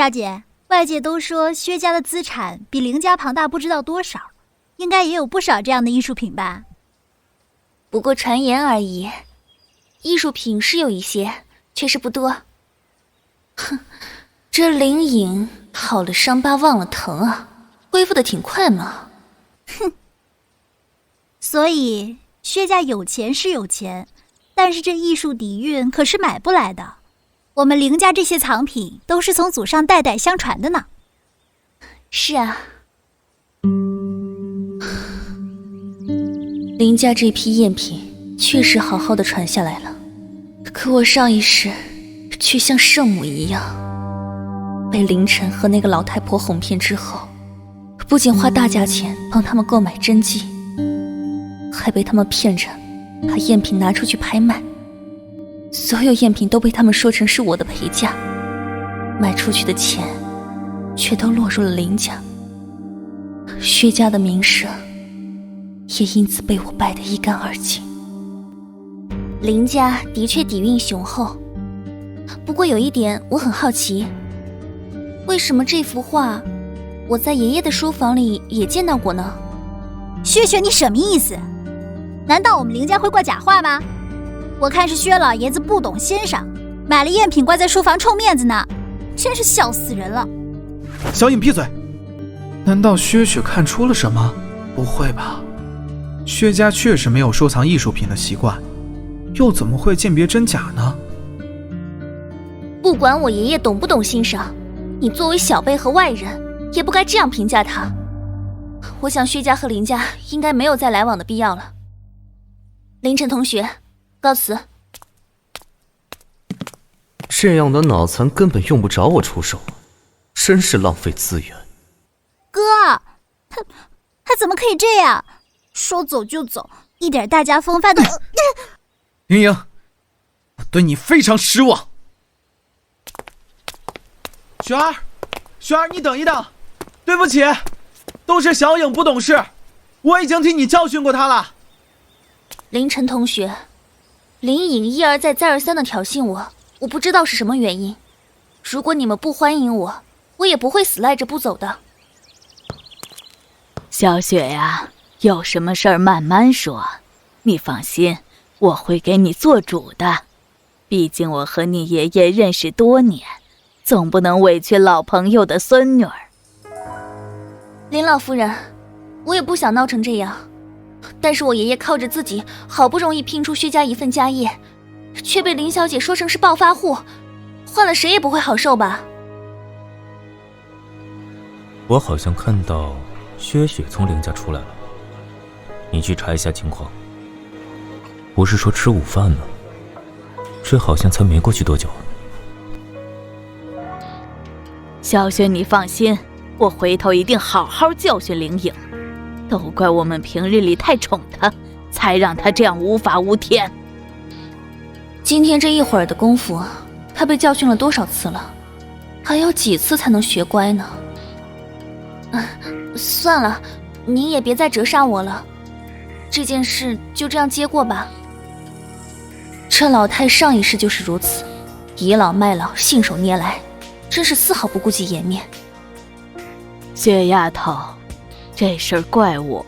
小姐，外界都说薛家的资产比林家庞大不知道多少，应该也有不少这样的艺术品吧？不过传言而已，艺术品是有一些，却是不多。哼，这灵隐好了伤疤忘了疼啊，恢复的挺快嘛。哼，所以薛家有钱是有钱，但是这艺术底蕴可是买不来的。我们林家这些藏品都是从祖上代代相传的呢。是啊，林家这批赝品确实好好的传下来了，可我上一世却像圣母一样，被凌晨和那个老太婆哄骗之后，不仅花大价钱帮他们购买真迹，还被他们骗着把赝品拿出去拍卖。所有赝品都被他们说成是我的陪嫁，卖出去的钱，却都落入了林家。薛家的名声，也因此被我败得一干二净。林家的确底蕴雄厚，不过有一点我很好奇，为什么这幅画我在爷爷的书房里也见到过呢？薛雪，你什么意思？难道我们林家会挂假画吗？我看是薛老爷子不懂欣赏，买了赝品挂在书房臭面子呢，真是笑死人了。小影闭嘴！难道薛雪看出了什么？不会吧？薛家确实没有收藏艺术品的习惯，又怎么会鉴别真假呢？不管我爷爷懂不懂欣赏，你作为小辈和外人，也不该这样评价他。我想薛家和林家应该没有再来往的必要了。凌晨同学。告辞。这样的脑残根本用不着我出手，真是浪费资源。哥，他他怎么可以这样？说走就走，一点大家风范都…… 云莹，我对你非常失望。雪儿，雪儿，你等一等，对不起，都是小影不懂事，我已经替你教训过他了。凌晨同学。林颖一而再、再而三的挑衅我，我不知道是什么原因。如果你们不欢迎我，我也不会死赖着不走的。小雪呀，有什么事儿慢慢说，你放心，我会给你做主的。毕竟我和你爷爷认识多年，总不能委屈老朋友的孙女儿。林老夫人，我也不想闹成这样。但是我爷爷靠着自己好不容易拼出薛家一份家业，却被林小姐说成是暴发户，换了谁也不会好受吧？我好像看到薛雪从林家出来了，你去查一下情况。不是说吃午饭吗？这好像才没过去多久。小雪，你放心，我回头一定好好教训林颖。都怪我们平日里太宠他，才让他这样无法无天。今天这一会儿的功夫，他被教训了多少次了？还要几次才能学乖呢？啊，算了，您也别再折煞我了。这件事就这样接过吧。这老太上一世就是如此，倚老卖老，信手拈来，真是丝毫不顾及颜面。雪丫头。这事儿怪我。